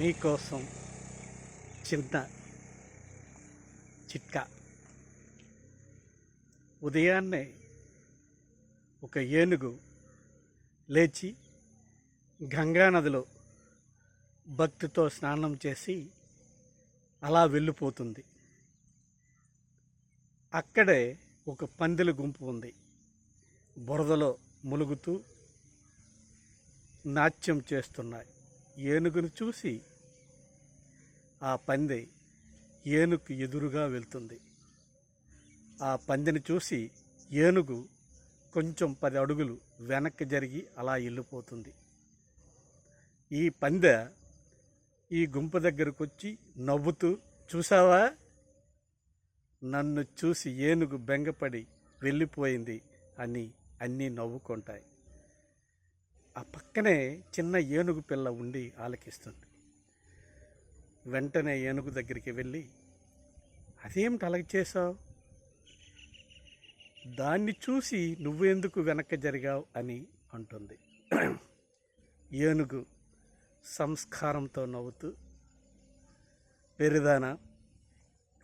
మీకోసం చిన్న చిట్కా. ఉదయాన్నే ఒక ఏనుగు లేచి గంగానదిలో భక్తితో స్నానం చేసి అలా వెళ్ళిపోతుంది. అక్కడే ఒక పందిల గుంపు ఉంది. బురదలో ములుగుతూ నాట్యం చేస్తున్నాయి ఏనుగును చూసి ఆ పంది ఏనుగు ఎదురుగా వెళ్తుంది. ఆ పందిని చూసి ఏనుగు కొంచెం పది అడుగులు వెనక్కి జరిగి అలా వెళ్ళిపోతుంది. ఈ పందె ఈ గుంపు దగ్గరకు వచ్చి నవ్వుతూ చూసావా? నన్ను చూసి ఏనుగు బెంగపడి వెళ్ళిపోయింది అని అన్నీ నవ్వుకుంటాయి. ఆ పక్కనే చిన్న ఏనుగు పిల్ల ఉండి ఆలకిస్తుంది. వెంటనే ఏనుగు దగ్గరికి వెళ్ళి అదేమిటి అలాగ చేసావు దాన్ని చూసి నువ్వెందుకు వెనక్కి జరిగావు? అని అంటుంది. ఏనుగు సంస్కారంతో నవ్వుతూ పెరిదాన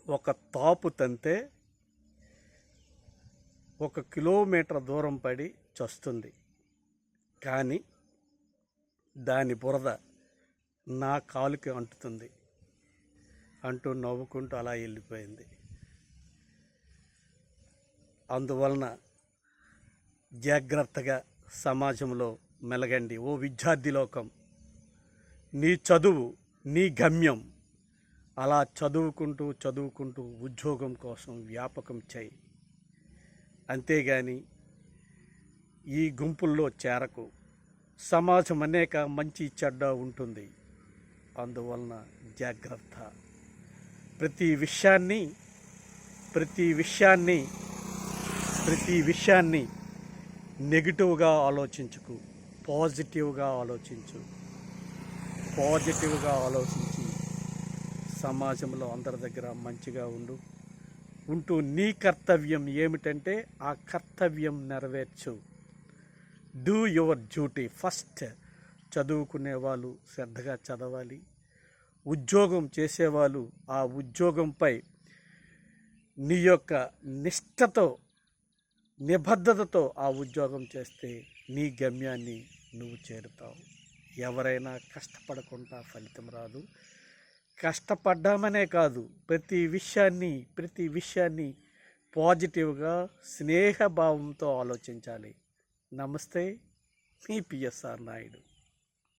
ఒక తాపు తంతే ఒక కిలోమీటర్ దూరం పడి చస్తుంది. కానీ దాని బురద నా కాలుకి అంటుతుంది. అంటూ నవ్వుకుంటూ అలా వెళ్ళిపోయింది. అందువలన జాగ్రత్తగా సమాజంలో మెలగండి. ఓ విద్యార్థి లోకం నీ చదువు నీ గమ్యం అలా చదువుకుంటూ చదువుకుంటూ ఉద్యోగం కోసం వ్యాపకం చేయి. అంతేగాని ఈ గుంపుల్లో చేరకు సమాజం అనేక మంచి చెడ్డ ఉంటుంది. అందువలన జాగ్రత్త. ప్రతి విషయాన్ని ప్రతి విషయాన్ని ప్రతి విషయాన్ని నెగిటివ్గా ఆలోచించుకు పాజిటివ్గా ఆలోచించు. పాజిటివ్గా ఆలోచించి సమాజంలో అందరి దగ్గర మంచిగా ఉండు. ఉంటూ నీ కర్తవ్యం ఏమిటంటే ఆ కర్తవ్యం నెరవేర్చు. డూ యువర్ డ్యూటీ ఫస్ట్ చదువుకునే వాళ్ళు శ్రద్ధగా చదవాలి. ఉద్యోగం చేసేవాళ్ళు ఆ ఉద్యోగంపై నీ యొక్క నిష్టతో నిబద్ధతతో ఆ ఉద్యోగం చేస్తే నీ గమ్యాన్ని నువ్వు చేరుతావు. ఎవరైనా కష్టపడకుండా ఫలితం రాదు. కష్టపడ్డామనే కాదు ప్రతి విషయాన్ని ప్రతి విషయాన్ని పాజిటివ్గా స్నేహభావంతో ఆలోచించాలి. నమస్తే మీ పిఎస్ఆర్ నాయుడు.